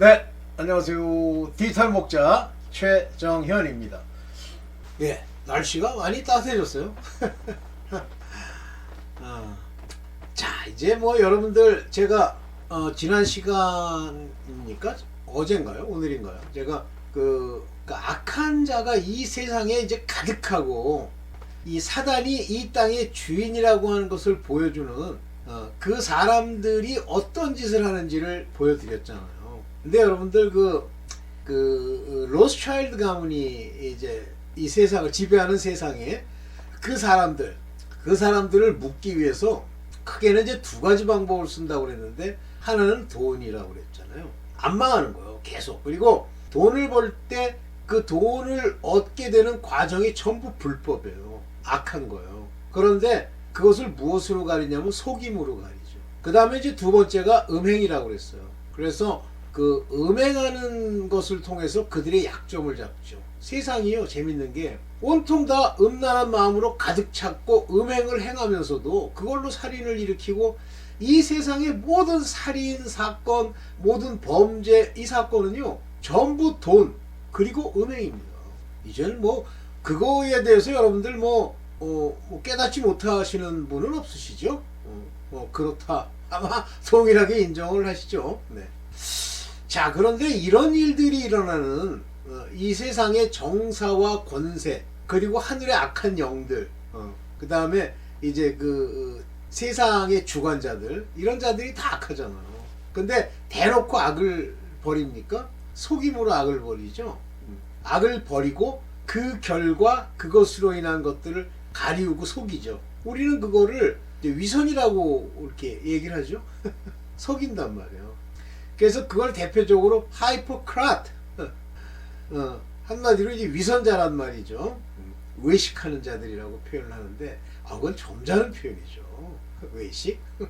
네, 안녕하세요. 디지털 목자 최정현입니다. 예, 날씨가 많이 따뜻해졌어요. 아, 자, 이제 뭐 여러분들 제가 어, 지난 시간입니까? 어젠가요? 오늘인가요? 제가 그, 그 악한 자가 이 세상에 이제 가득하고 이 사단이 이 땅의 주인이라고 하는 것을 보여주는 어, 그 사람들이 어떤 짓을 하는지를 보여드렸잖아요. 근데 여러분들 그, 그 로스차일드 가문이 이제 이 세상을 지배하는 세상에 그 사람들 그 사람들을 묶기 위해서 크게는 이제 두 가지 방법을 쓴다고 그랬는데 하나는 돈이라고 그랬잖아요. 안 망하는 거예요. 계속. 그리고 돈을 벌 때 그 돈을 얻게 되는 과정이 전부 불법이에요. 악한 거예요. 그런데 그것을 무엇으로 가리냐면 속임으로 가리죠. 그 다음에 이제 두 번째가 음행이라고 그랬어요. 그래서 그 음행하는 것을 통해서 그들의 약점을 잡죠. 세상이요 재밌는 게 온통 다 음란한 마음으로 가득 찼고 음행을 행하면서도 그걸로 살인을 일으키고 이 세상의 모든 살인 사건, 모든 범죄 이 사건은요 전부 돈 그리고 음행입니다. 이제는 뭐 그거에 대해서 여러분들 뭐, 어, 뭐 깨닫지 못하시는 분은 없으시죠? 어, 뭐 그렇다 아마 동일하게 인정을 하시죠. 네. 자 그런데 이런 일들이 일어나는 어, 이 세상의 정사와 권세 그리고 하늘의 악한 영들 그 다음에 이제 그 어, 세상의 주관자들 이런 자들이 다 악하잖아요. 근데 대놓고 악을 버립니까? 속임으로 악을 버리죠. 음. 악을 버리고 그 결과 그것으로 인한 것들을 가리우고 속이죠. 우리는 그거를 위선이라고 이렇게 얘기를 하죠. 속인단 말이에요. 그래서 그걸 대표적으로 하이포크라트 어, 한마디로 이제 위선자란 말이죠. 음, 외식하는 자들이라고 표현을 하는데 아, 그건 점잖은 표현이죠. 외식?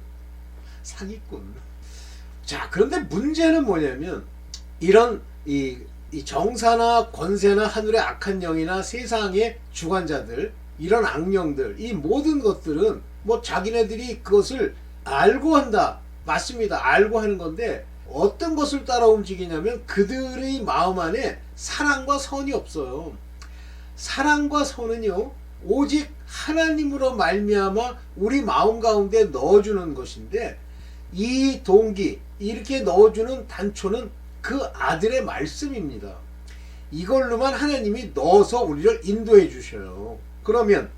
사기꾼. 자, 그런데 문제는 뭐냐면 이런 이, 이 정사나 권세나 하늘의 악한 영이나 세상의 주관자들 이런 악령들 이 모든 것들은 뭐 자기네들이 그것을 알고 한다. 맞습니다. 알고 하는 건데 어떤 것을 따라 움직이냐면 그들의 마음 안에 사랑과 선이 없어요. 사랑과 선은요 오직 하나님으로 말미암아 우리 마음 가운데 넣어주는 것인데 이 동기 이렇게 넣어주는 단초는 그 아들의 말씀입니다. 이걸로만 하나님이 넣어서 우리를 인도해 주셔요. 그러면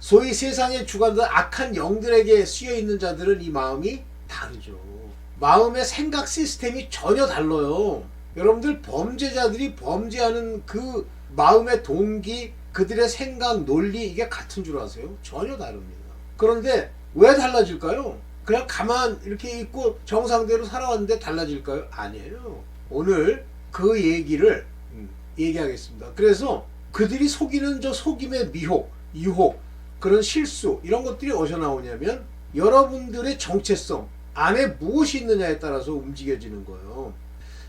소위 세상의 주관들 악한 영들에게 쓰여 있는 자들은 이 마음이 다르죠. 마음의 생각 시스템이 전혀 달라요. 여러분들 범죄자들이 범죄하는 그 마음의 동기, 그들의 생각, 논리 이게 같은 줄 아세요? 전혀 다릅니다. 그런데 왜 달라질까요? 그냥 가만 이렇게 있고 정상대로 살아왔는데 달라질까요? 아니에요. 오늘 그 얘기를 음, 얘기하겠습니다. 그래서 그들이 속이는 저 속임의 미혹, 유혹, 그런 실수 이런 것들이 어디서 나오냐면 여러분들의 정체성 안에 무엇이 있느냐에 따라서 움직여지는 거예요.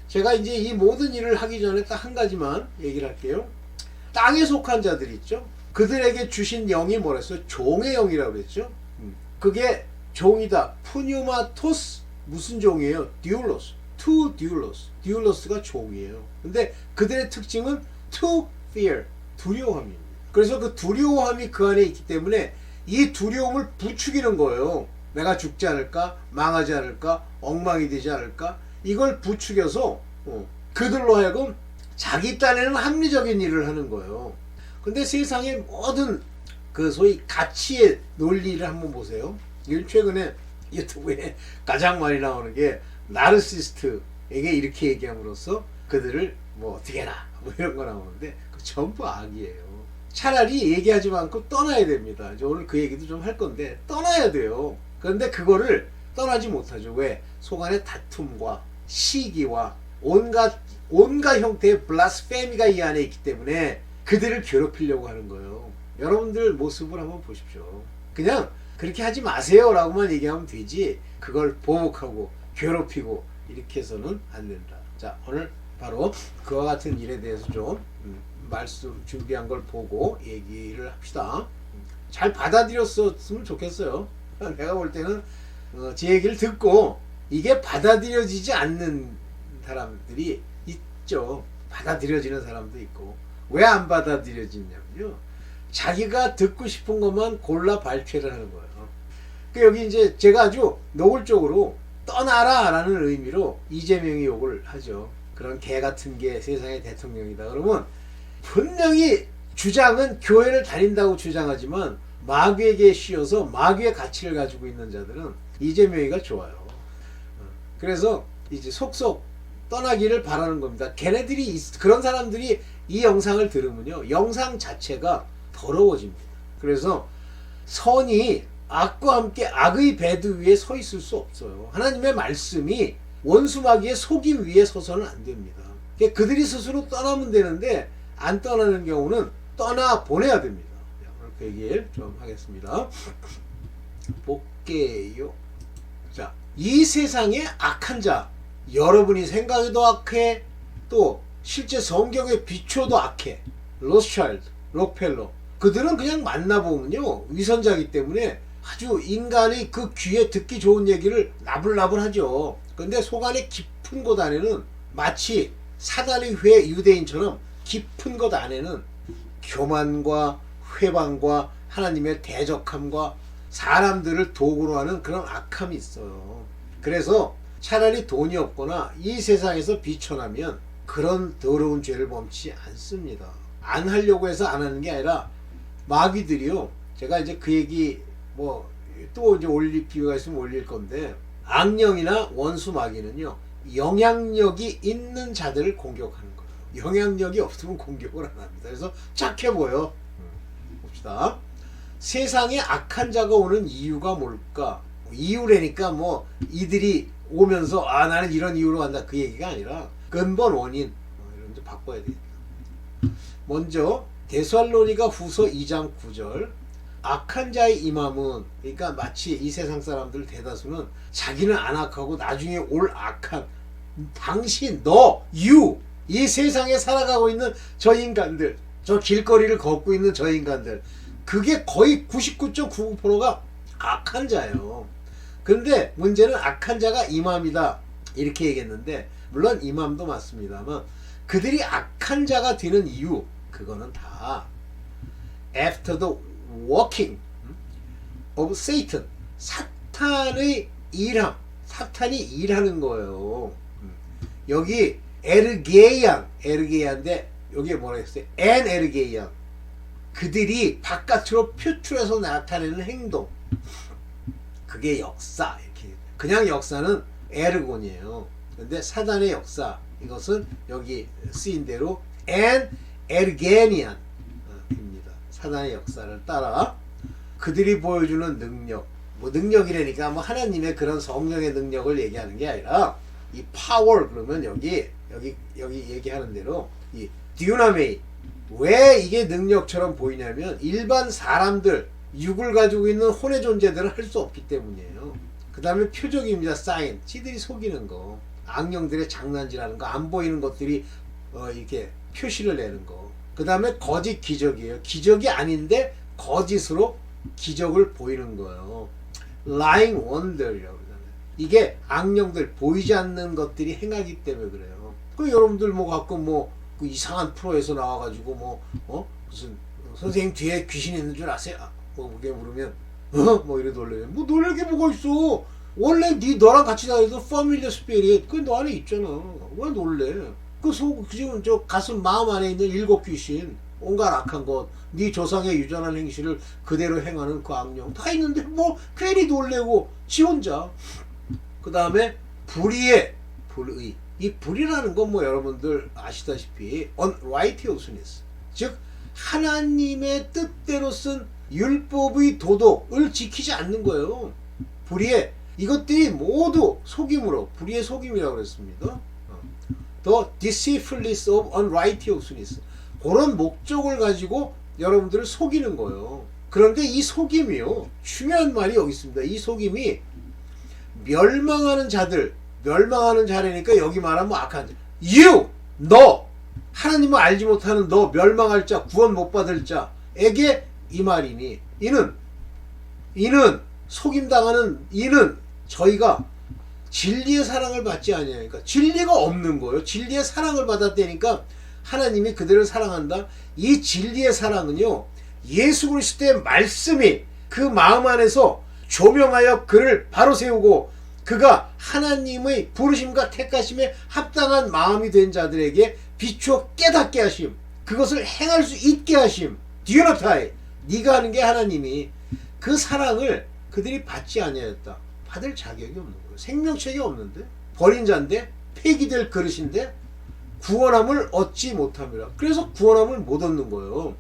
제가 이제 이 모든 일을 하기 전에 딱 한 가지만 얘기를 할게요. 땅에 속한 자들 있죠. 그들에게 주신 영이 뭐랬어요? 종의 영이라고 그랬죠. 음. 그게 종이다. 푸뉴마토스 무슨 종이에요? 듀울로스. 투 듀울로스. 듀울로스가 종이에요. 근데 그들의 특징은 to fear. 두려워함입니다. 그래서 그 두려워함이 그 안에 있기 때문에 이 두려움을 부추기는 거예요. 내가 죽지 않을까? 망하지 않을까? 엉망이 되지 않을까? 이걸 부추겨서 어, 그들로 하여금 자기 딴에는 합리적인 일을 하는 거예요. 근데 세상의 모든 그 소위 가치의 논리를 한번 보세요. 최근에 유튜브에 가장 많이 나오는 게 나르시스트에게 이렇게 얘기함으로써 그들을 뭐 어떻게 해라 뭐 이런 거 나오는데 그 전부 악이에요. 차라리 얘기하지 않고 떠나야 됩니다. 이제 오늘 그 얘기도 좀 할 건데 떠나야 돼요. 그런데 그거를 떠나지 못하죠. 왜? 속안에 다툼과 시기와 온갖 온갖 형태의 블라스페미가 이 안에 있기 때문에 그들을 괴롭히려고 하는 거예요. 여러분들 모습을 한번 보십시오. 그냥 그렇게 하지 마세요라고만 얘기하면 되지. 그걸 보복하고 괴롭히고 이렇게 해서는 안 된다. 자, 오늘 바로 그와 같은 일에 대해서 좀 음, 말씀 준비한 걸 보고 얘기를 합시다. 음, 잘 받아들였으면 좋겠어요. 내가 볼 때는 어, 제 얘기를 듣고 이게 받아들여지지 않는 사람들이 있죠. 받아들여지는 사람도 있고 왜 안 받아들여지냐면요. 자기가 듣고 싶은 것만 골라 발췌를 하는 거예요. 그 여기 이제 제가 아주 노골적으로 떠나라라는 의미로 이재명이 욕을 하죠. 그런 개 같은 게 세상의 대통령이다. 그러면 분명히 주장은 교회를 다닌다고 주장하지만 마귀에게 씌어서 마귀의 가치를 가지고 있는 자들은 이재명이가 좋아요. 어, 그래서 이제 속속 떠나기를 바라는 겁니다. 걔네들이 있- 그런 사람들이 이 영상을 들으면요. 영상 자체가 더러워집니다. 그래서 선이 악과 함께 악의 배드 위에 서 있을 수 없어요. 하나님의 말씀이 원수마귀의 속임 위에 서서는 안 됩니다. 그러니까 그들이 스스로 떠나면 되는데 안 떠나는 경우는 떠나 보내야 됩니다. 얘기를 좀 하겠습니다. 볼게요. 자, 이 세상의 악한 자, 여러분이 생각해도 악해, 또 실제 성경에 비춰도 악해. 로스차일드, 록펠러. 그들은 그냥 만나보면요. 위선자기 때문에 아주 인간의 그 귀에 듣기 좋은 얘기를 나불나불 하죠. 근데 속 안에 깊은 곳 안에는 마치 사단의 회 유대인처럼 깊은 곳 안에는 교만과 회방과 하나님의 대적함과 사람들을 도구로 하는 그런 악함이 있어요. 그래서 차라리 돈이 없거나 이 세상에서 비천하면 그런 더러운 죄를 범치 않습니다. 안 하려고 해서 안 하는 게 아니라 마귀들이요. 제가 이제 그 얘기 뭐 또 이제 올릴 기회가 있으면 올릴 건데 악령이나 원수 마귀는요. 영향력이 있는 자들을 공격하는 거예요. 영향력이 없으면 공격을 안 합니다. 그래서 착해 보여. 음, 봅시다. 세상에 악한 자가 오는 이유가 뭘까? 이유라니까 뭐 이들이 오면서 아 나는 이런 이유로 간다 그 얘기가 아니라 근본 원인 어, 이런 좀 바꿔야 되겠다. 먼저 데살로니가 후서 2장 9절 악한 자의 임함은 그러니까 마치 이 세상 사람들 대다수는 자기는 안 악하고 나중에 올 악한 당신 너 유 이 세상에 살아가고 있는 저 인간들 저 길거리를 걷고 있는 저 인간들 그게 거의 99.99%가 악한 자예요. 근데 문제는 악한 자가 이맘이다 이렇게 얘기했는데 물론 이맘도 맞습니다만 그들이 악한 자가 되는 이유 그거는 다 after the working of Satan 사탄의 일함 사탄이 일하는 거예요. 음. 여기 에르게이안 에르게이안인데 여기에 뭐라 했어요? 엔 에르게이안 그들이 바깥으로 표출해서 나타내는 행동 그게 역사 이렇게 그냥 역사는 에르곤이에요. 근데 사단의 역사 이것은 여기 쓰인 대로 엔 에르게니안입니다. 사단의 역사를 따라 그들이 보여주는 능력 뭐 능력이라니까 뭐 하나님의 그런 성령의 능력을 얘기하는 게 아니라 이 파워 그러면 여기 여기 여기 얘기하는 대로 이 디우나메이 왜 이게 능력처럼 보이냐면 일반 사람들 육을 가지고 있는 혼의 존재들은 할수 없기 때문이에요. 그 다음에 표적입니다. 사인. 지들이 속이는 거. 악령들의 장난질하는 거. 안 보이는 것들이 어, 이렇게 표시를 내는 거. 그 다음에 거짓 기적이에요. 기적이 아닌데 거짓으로 기적을 보이는 거예요. lying wonder이라고 그러잖아요. 이게 악령들 보이지 않는 것들이 행하기 때문에 그래요. 그 여러분들 뭐 가끔 뭐 그 이상한 프로에서 나와가지고 뭐 어? 무슨 선생님 뒤에 귀신 있는 줄 아세요? 아, 뭐 그게 물으면 어? 뭐 이래 놀래요. 뭐 놀랄 게 뭐가 있어? 원래 네 너랑 같이 다니던 퍼밀리어 스피릿 그너 안에 있잖아. 왜 놀래? 그 속, 지금 저 가슴 마음 안에 있는 일곱 귀신, 온갖 악한 것, 네 조상의 유전한 행실을 그대로 행하는 그 악령 다 있는데 뭐 괜히 놀래고 지 혼자. 그 다음에 불의의 불의. 이 불이라는 건 뭐 여러분들 아시다시피 unrighteousness 즉 하나님의 뜻대로 쓴 율법의 도덕을 지키지 않는 거예요. 불의의 이것들이 모두 속임으로 불의의 속임이라고 그랬습니다. 어. The deceitfulness of unrighteousness 그런 목적을 가지고 여러분들을 속이는 거예요. 그런데 이 속임이요 중요한 말이 여기 있습니다. 이 속임이 멸망하는 자들 멸망하는 자라니까 여기 말하면 악한 자. You 너 하나님을 알지 못하는 너 멸망할 자 구원 못 받을 자에게 이 말이니 이는 이는 속임 당하는 이는 저희가 진리의 사랑을 받지 아니하니까 진리가 없는 거예요. 진리의 사랑을 받았다니까 하나님이 그들을 사랑한다. 이 진리의 사랑은요. 예수 그리스도의 말씀이 그 마음 안에서 조명하여 그를 바로 세우고 그가 하나님의 부르심과 택하심에 합당한 마음이 된 자들에게 비추어 깨닫게 하심. 그것을 행할 수 있게 하심. 디오노타이. 네가 하는 게 하나님이 그 사랑을 그들이 받지 아니하였다. 받을 자격이 없는 거예요. 생명책이 없는데 버린 자인데 폐기될 그릇인데 구원함을 얻지 못함이라. 그래서 구원함을 못 얻는 거예요.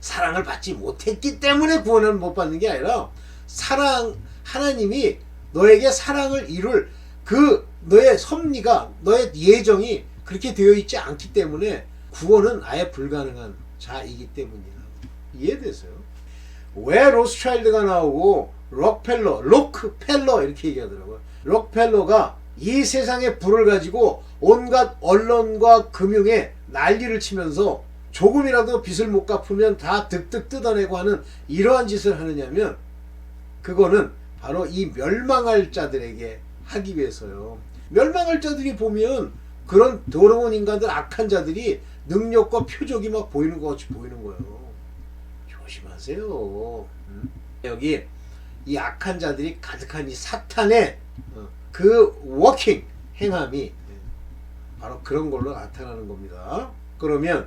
사랑을 받지 못했기 때문에 구원을 못 받는 게 아니라 사랑 하나님이 너에게 사랑을 이룰 그 너의 섭리가 너의 예정이 그렇게 되어 있지 않기 때문에 구원은 아예 불가능한 자이기 때문이야. 이해되세요? 왜 로스차일드가 나오고 록펠러, 록펠러 이렇게 얘기하더라고요. 록펠러가 이 세상의 불을 가지고 온갖 언론과 금융에 난리를 치면서 조금이라도 빚을 못 갚으면 다 득득 뜯어내고 하는 이러한 짓을 하느냐면 그거는 바로 이 멸망할 자들에게 하기 위해서요. 멸망할 자들이 보면 그런 더러운 인간들, 악한 자들이 능력과 표적이 막 보이는 것 같이 보이는 거예요. 조심하세요. 음? 여기 이 악한 자들이 가득한 이 사탄의 어, 그 워킹 행함이 예, 바로 그런 걸로 나타나는 겁니다. 그러면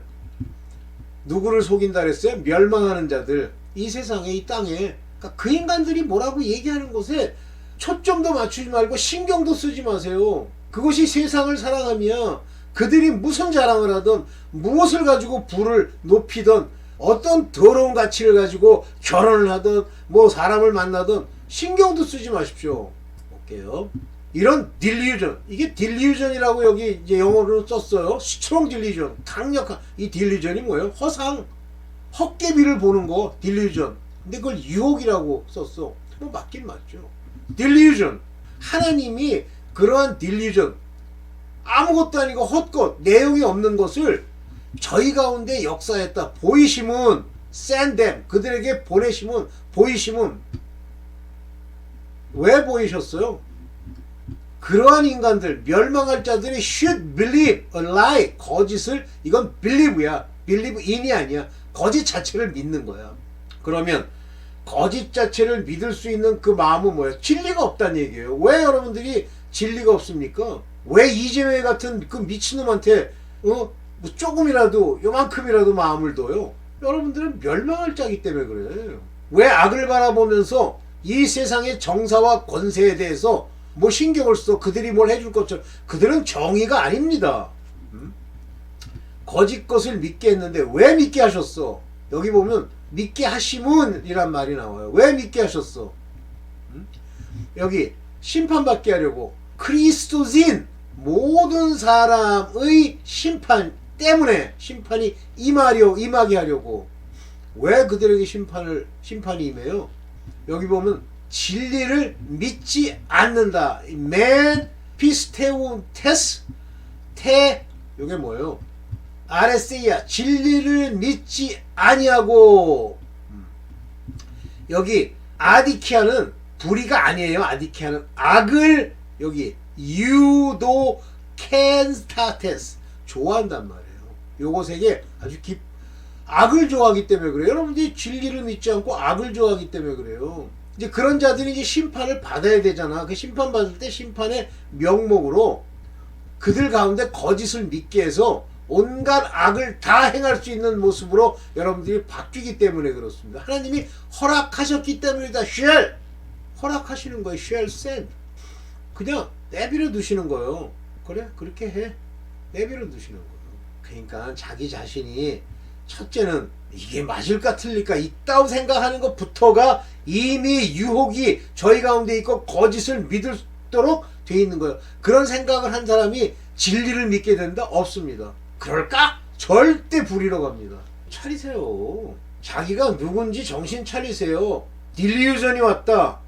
누구를 속인다 그랬어요? 멸망하는 자들 이 세상에 이 땅에 그러니까 그 인간들이 뭐라고 얘기하는 것에 초점도 맞추지 말고 신경도 쓰지 마세요. 그것이 세상을 사랑하며 그들이 무슨 자랑을 하든 무엇을 가지고 부를 높이든 어떤 더러운 가치를 가지고 결혼을 하든 뭐 사람을 만나든 신경도 쓰지 마십시오. 볼게요. 이런 딜리전 이게 딜리전이라고 여기 이제 영어로 썼어요. 스트롱 딜리전 강력한 이 딜리전이 뭐예요? 허상 헛개비를 보는 거 딜리전. 근데 그걸 유혹이라고 썼어. 뭐 맞긴 맞죠. 딜리전 하나님이 그러한 딜리전 아무것도 아니고 헛것 내용이 없는 것을 저희 가운데 역사했다. 보이심은 샌댐 그들에게 보내심은 보이심은 왜 보이셨어요? 그러한 인간들 멸망할 자들이 should believe a lie 거짓을 이건 believe야 believe in이 아니야 거짓 자체를 믿는 거야 그러면 거짓 자체를 믿을 수 있는 그 마음은 뭐야 진리가 없다는 얘기예요 왜 여러분들이 진리가 없습니까 왜 이재회 같은 그 미친놈한테 어? 뭐 조금이라도 요만큼이라도 마음을 둬요 여러분들은 멸망할 자기 때문에 그래 왜 악을 바라보면서 이 세상의 정사와 권세에 대해서 뭐 신경을 써 그들이 뭘 해줄 것처럼 그들은 정의가 아닙니다. 음? 거짓 것을 믿게 했는데 왜 믿게 하셨어? 여기 보면 믿게 하심은이란 말이 나와요. 왜 믿게 하셨어? 음? 여기 심판받게 하려고 크리스토진 모든 사람의 심판 때문에 심판이 임하려 임하게 하려고 왜 그들에게 심판을 심판이 임해요? 여기 보면 진리를 믿지 않는다. 맨 피스테운 테스 테 요게 뭐예요? 아레세이야 진리를 믿지 아니하고 음. 여기 아디키아는 불의가 아니에요. 아디키아는 악을 여기 유도 캔스타테스 좋아한단 말이에요. 요것에게 아주 깊 악을 좋아하기 때문에 그래요. 여러분들이 진리를 믿지 않고 악을 좋아하기 때문에 그래요. 이제 그런 자들이 이제 심판을 받아야 되잖아. 그 심판 받을 때 심판의 명목으로 그들 가운데 거짓을 믿게 해서 온갖 악을 다 행할 수 있는 모습으로 여러분들이 바뀌기 때문에 그렇습니다. 하나님이 허락하셨기 때문이다. shall 허락하시는 거예요. shall send 그냥 내버려 두시는 거예요. 그래 그렇게 해 내버려 두시는 거예요. 그러니까 자기 자신이 첫째는 이게 맞을까 틀릴까 있다고 생각하는 것부터가 이미 유혹이 저희 가운데 있고 거짓을 믿도록 돼 있는 거예요. 그런 생각을 한 사람이 진리를 믿게 된다? 없습니다. 그럴까? 절대 불의로 갑니다. 차리세요. 자기가 누군지 정신 차리세요. 딜리유전이 왔다.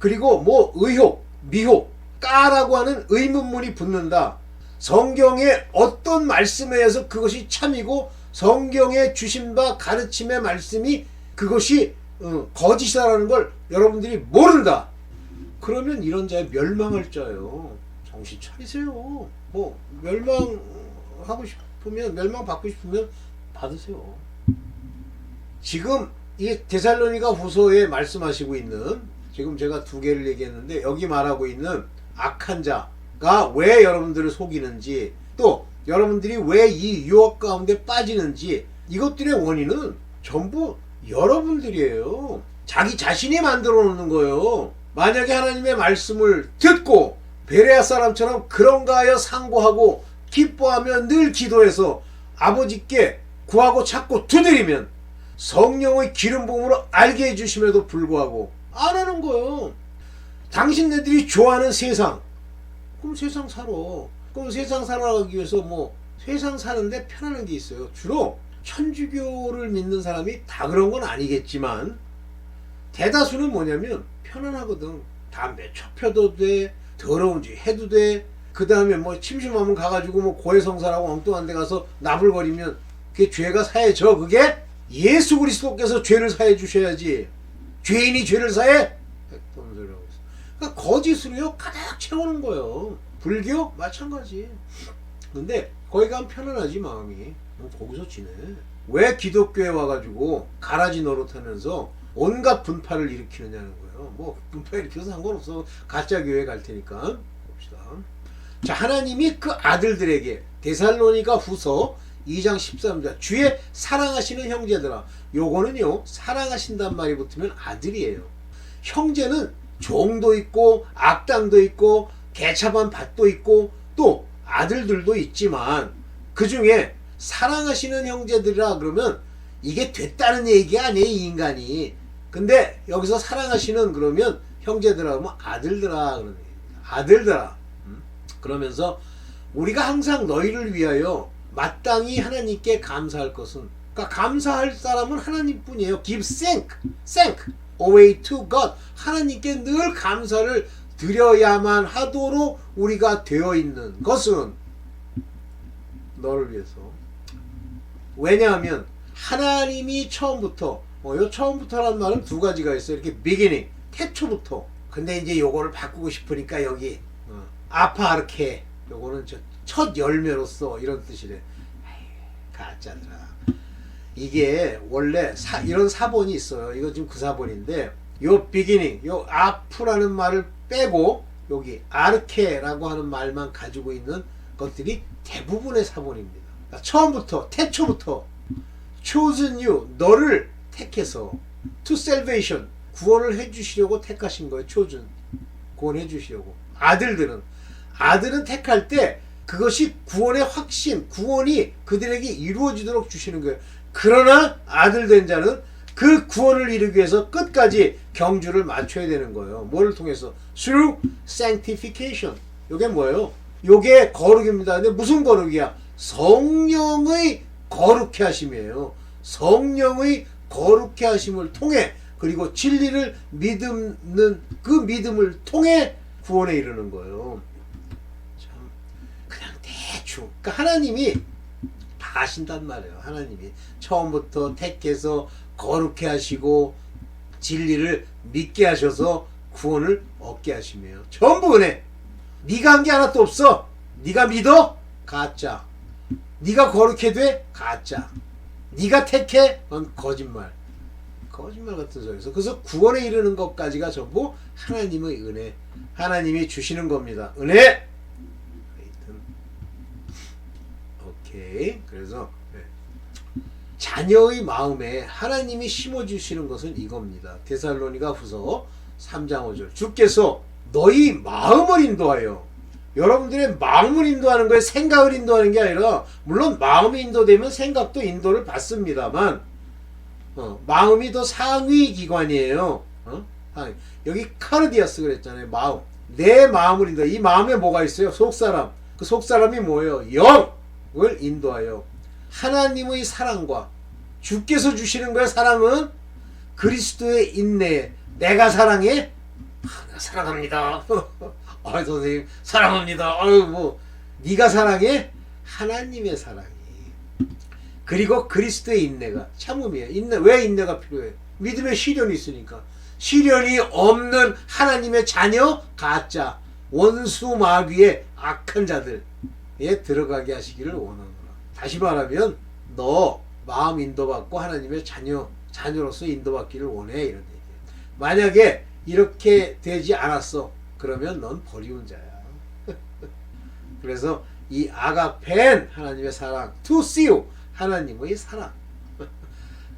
그리고 뭐 의혹, 미혹, 까라고 하는 의문문이 붙는다. 성경의 어떤 말씀에 의해서 그것이 참이고 성경에 주신 바 가르침의 말씀이 그것이 어, 거짓이라는 걸 여러분들이 모른다. 그러면 이런 자에 멸망할 자요. 정신 차리세요. 뭐 멸망 하고 싶으면 멸망 받고 싶으면 받으세요. 지금 이 데살로니가 후서에 말씀하시고 있는 지금 제가 두 개를 얘기했는데 여기 말하고 있는 악한 자가 왜 여러분들을 속이는지 또 여러분들이 왜 이 유혹 가운데 빠지는지 이것들의 원인은 전부 여러분들이에요. 자기 자신이 만들어 놓는 거예요. 만약에 하나님의 말씀을 듣고 베레아 사람처럼 그런가 하여 상고하고 기뻐하며 늘 기도해서 아버지께 구하고 찾고 두드리면 성령의 기름 부음으로 알게 해주심에도 불구하고 안 하는 거예요. 당신네들이 좋아하는 세상. 그럼 세상 살아. 그럼 세상 살아가기 위해서 뭐 세상 사는데 편안한 게 있어요. 주로 천주교를 믿는 사람이 다 그런 건 아니겠지만 대다수는 뭐냐면 편안하거든. 담배 쳐 펴도 돼. 더러운지 해도 돼. 그 다음에 뭐 침심하면 가가지고 뭐 고해성사라고 엉뚱한 데 가서 나불거리면 그게 죄가 사해져. 그게 예수 그리스도께서 죄를 사해 주셔야지. 죄인이 죄를 사해? 백번 소리라고 했어. 그러니까 거짓으로요 가득 채우는 거예요. 불교 마찬가지. 근데 거기 가면 편안하지 마음이. 뭐 거기서 지내. 왜 기독교에 와가지고 가라지 노릇하면서 온갖 분파를 일으키느냐는 거예요. 뭐 분파 일으켜서 상관없어. 가짜 교회 갈 테니까. 자 하나님이 그 아들들에게 데살로니가 후서 2장 13절 주의 사랑하시는 형제들아 요거는요 사랑하신단 말이 붙으면 아들이에요. 형제는 종도 있고 악당도 있고 개차반 밭도 있고 또 아들들도 있지만 그 중에 사랑하시는 형제들이라 그러면 이게 됐다는 얘기 아니에요 이 인간이 근데 여기서 사랑하시는 그러면 형제들아 그러면 아들들아 그러는 얘기입니다 아들들아 음? 그러면서 우리가 항상 너희를 위하여 마땅히 하나님께 감사할 것은 그러니까 감사할 사람은 하나님뿐이에요 give thank thank away to God 하나님께 늘 감사를 드려야만 하도록 우리가 되어 있는 것은 너를 위해서 왜냐하면 하나님이 처음부터 어, 요 처음부터라는 말은 두 가지가 있어요. 이렇게 beginning 태초부터. 근데 이제 요거를 바꾸고 싶으니까 여기 어, 아파르케 요거는 저 첫 열매로서 이런 뜻이래. 가짜들아. 이게 원래 사, 이런 사본이 있어요. 이거 지금 그 사본인데 요 beginning 요 아프라는 말을 빼고 여기 아르케라고 하는 말만 가지고 있는 것들이 대부분의 사본입니다. 그러니까 처음부터 태초부터 chosen you 너를 택해서 to salvation 구원을 해주시려고 택하신 거예요. chosen 구원해 주시려고 아들들은 아들은 택할 때 그것이 구원의 확신 구원이 그들에게 이루어지도록 주시는 거예요. 그러나 아들 된 자는 그 구원을 이루기 위해서 끝까지 경주를 맞춰야 되는 거예요. 뭐를 통해서? through sanctification. 요게 뭐예요? 요게 거룩입니다. 근데 무슨 거룩이야? 성령의 거룩해 하심이에요. 성령의 거룩해 하심을 통해 그리고 진리를 믿는 그 믿음을 통해 구원에 이르는 거예요. 대충 그러니까 하나님이 다 하신단 말이에요. 하나님이 처음부터 택해서 거룩해 하시고 진리를 믿게 하셔서 구원을 얻게 하시며요. 전부 은혜. 네가 한 게 하나도 없어. 네가 믿어? 가짜. 네가 거룩해 돼? 가짜. 네가 택해? 그건 거짓말. 거짓말 같은 소리에서 그래서 구원에 이르는 것까지가 전부 하나님의 은혜. 하나님이 주시는 겁니다. 은혜. 하여튼 오케이. 그래서 네. 자녀의 마음에 하나님이 심어 주시는 것은 이겁니다. 데살로니가 후서 3장 5절. 주께서 너희 마음을 인도하여 여러분들의 마음을 인도하는 거예요. 생각을 인도하는 게 아니라 물론 마음이 인도되면 생각도 인도를 받습니다만 어, 마음이 더 상위 기관이에요. 어? 여기 카르디아스 그랬잖아요. 마음. 내 마음을 인도. 이 마음에 뭐가 있어요? 속사람. 그 속사람이 뭐예요? 영 을 인도하여 하나님의 사랑과 주께서 주시는 거예요. 사랑은 그리스도의 인내에 내가 사랑해. 아, 나 사랑합니다. 아 선생님 사랑합니다. 아유 뭐 네가 사랑해? 하나님의 사랑이. 그리고 그리스도의 인내가 참음이에요. 인내 왜 인내가 필요해? 믿음의 시련이 있으니까 시련이 없는 하나님의 자녀 가짜 원수 마귀의 악한 자들 에 들어가게 하시기를 원하노라. 다시 말하면 너 마음 인도받고 하나님의 자녀 자녀로서 인도받기를 원해 이런 얘기예요. 만약에 이렇게 되지 않았어 그러면 넌 버리운 자야. 그래서 이 아가펜 하나님의 사랑 투시오 하나님의 사랑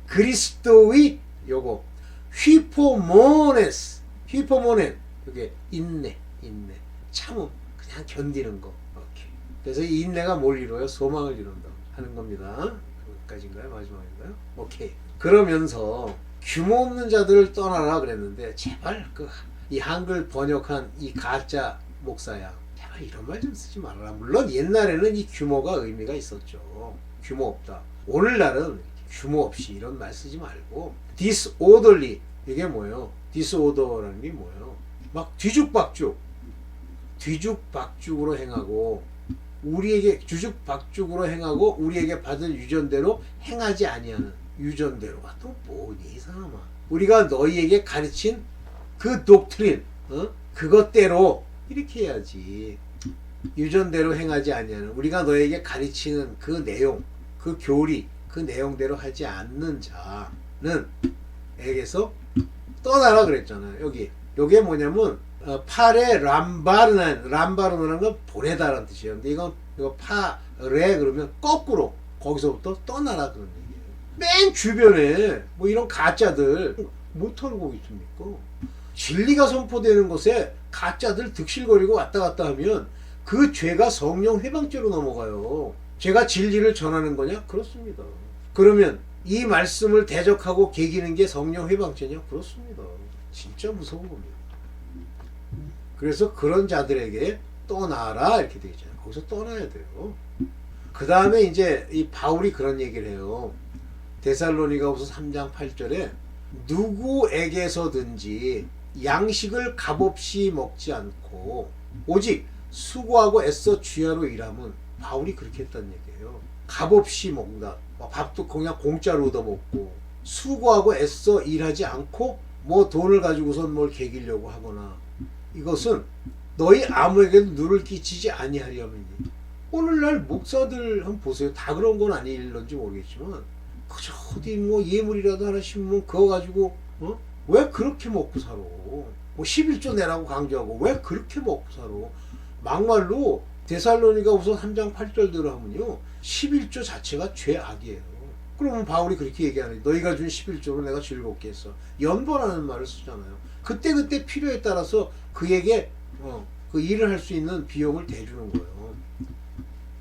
그리스도의 요거 휘포모네스 휘포모넨 이게 인내 인내 참음 그냥 견디는 거 그래서 이 인내가 뭘 이루어요? 소망을 이룬다 하는 겁니다. 여기까지인가요? 마지막인가요? 오케이. 그러면서 규모 없는 자들을 떠나라 그랬는데 제발 그 이 한글 번역한 이 가짜 목사야. 제발 이런 말 좀 쓰지 말아라. 물론 옛날에는 이 규모가 의미가 있었죠. 규모 없다. 오늘날은 규모 없이 이런 말 쓰지 말고 disorderly. 이게 뭐예요? disorder라는 게 뭐예요? 막 뒤죽박죽. 뒤죽박죽으로 행하고 우리에게 뒤죽박죽으로 행하고 우리에게 받은 유전대로 행하지 아니하는 유전대로가 또 뭐니 이 사람아 우리가 너희에게 가르친 그 독트린 어? 그것대로 이렇게 해야지 유전대로 행하지 아니하는 우리가 너에게 가르치는 그 내용 그 교리 그 내용대로 하지 않는 자는 에게서 떠나라 그랬잖아요. 여기 요게 뭐냐면 어, 팔에 람바르난 람바르나는 건 보내다라는 뜻이에요. 이건 이거 파레 그러면 거꾸로 거기서부터 떠나라 그런 얘기예요. 맨 주변에 뭐 이런 가짜들 못 털고 있습니까? 진리가 선포되는 곳에 가짜들 득실거리고 왔다 갔다 하면 그 죄가 성령 회방죄로 넘어가요. 제가 진리를 전하는 거냐? 그렇습니다. 그러면 이 말씀을 대적하고 개기는 게 성령 회방죄냐? 그렇습니다. 진짜 무서운 겁니다. 그래서 그런 자들에게 떠나라 이렇게 되어 있잖아요. 거기서 떠나야 돼요. 그 다음에 이제 이 바울이 그런 얘기를 해요. 데살로니가후서 3장 8절에 누구에게서든지 양식을 값없이 먹지 않고 오직 수고하고 애써 주야로 일함은 바울이 그렇게 했다는 얘기예요. 값없이 먹는다. 뭐 밥도 그냥 공짜로 얻어먹고 수고하고 애써 일하지 않고 뭐 돈을 가지고선 뭘 개기려고 하거나 이것은 너희 아무에게도 누를 끼치지 아니하려니 오늘날 목사들 한번 보세요. 다 그런 건 아닐런지 모르겠지만 그저 어디 뭐 예물이라도 하나 심으면 그거 가지고 어? 왜 그렇게 먹고 살아? 뭐 11조 내라고 강조하고 왜 그렇게 먹고 살아? 막말로 데살로니가 우선 3장 8절대로 하면요. 11조 자체가 죄악이에요. 그러면 바울이 그렇게 얘기하는 너희가 준 11조로 내가 즐겁게 했어. 연번하는 말을 쓰잖아요. 그때그때 필요에 따라서 그에게 어, 그 일을 할 수 있는 비용을 대주는 거예요.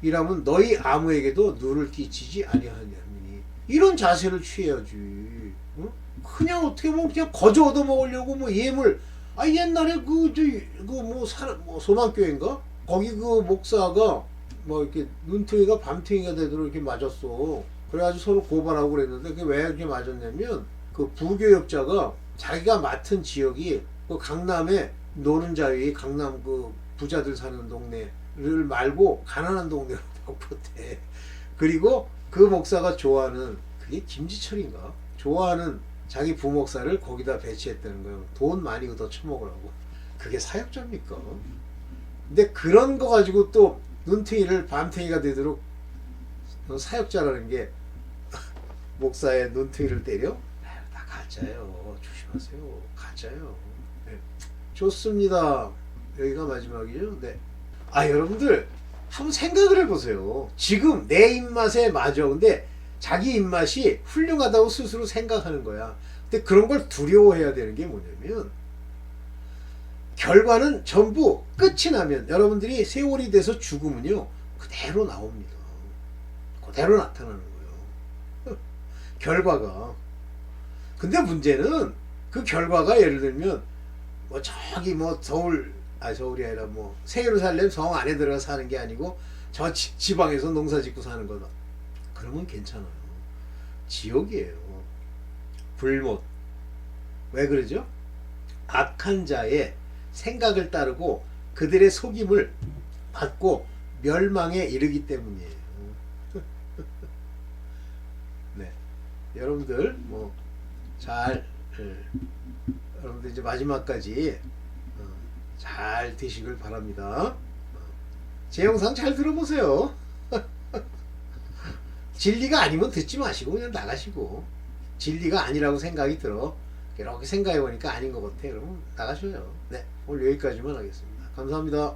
이라면 너희 아무에게도 누를 끼치지 아니하느니 이런 자세를 취해야지. 어? 그냥 어떻게 보면 그냥 거저 얻어 먹으려고 뭐 예물 아 옛날에 그저그뭐 사람 뭐 소망교회인가 거기 그 목사가 뭐 이렇게 눈탱이가 밤탱이가 되도록 이렇게 맞았어. 그래가지고 서로 고발하고 그랬는데 그게 왜 이렇게 맞았냐면 그 부교역자가 자기가 맡은 지역이 그 강남의 노른자위 강남 그 부자들 사는 동네를 말고 가난한 동네로 바꿨대. 그리고 그 목사가 좋아하는 그게 김지철인가 좋아하는 자기 부목사를 거기다 배치했다는 거예요. 돈 많이 얻어 처먹으라고. 그게 사역자입니까? 근데 그런 거 가지고 또 눈탱이를 밤탱이가 되도록 사역자라는 게 목사의 눈탱이를 때려? 다 가짜예요. 조심하세요. 가짜예요. 네. 좋습니다. 여기가 마지막이죠. 네. 아 여러분들 한번 생각을 해보세요. 지금 내 입맛에 맞아. 근데 자기 입맛이 훌륭하다고 스스로 생각하는 거야. 근데 그런 걸 두려워해야 되는 게 뭐냐면 결과는 전부 끝이 나면 여러분들이 세월이 돼서 죽으면요 그대로 나옵니다. 그대로 나타나는 거예요. 결과가. 근데 문제는 그 결과가 예를 들면 뭐 저기 뭐 서울 아 서울이 아니라 뭐 세예루살렘 성 안에 들어가 사는 게 아니고 저 지, 지방에서 농사 짓고 사는 거다. 그러면 괜찮아요. 지옥이에요. 불못. 왜 그러죠? 악한 자의 생각을 따르고 그들의 속임을 받고 멸망에 이르기 때문이에요. 네. 여러분들 뭐 잘 여러분들 이제 마지막까지 어, 잘 되시길 바랍니다. 어, 제 영상 잘 들어보세요. 진리가 아니면 듣지 마시고 그냥 나가시고 진리가 아니라고 생각이 들어 이렇게 생각해 보니까 아닌 것 같아 그러면 나가셔요. 네 오늘 여기까지만 하겠습니다. 감사합니다.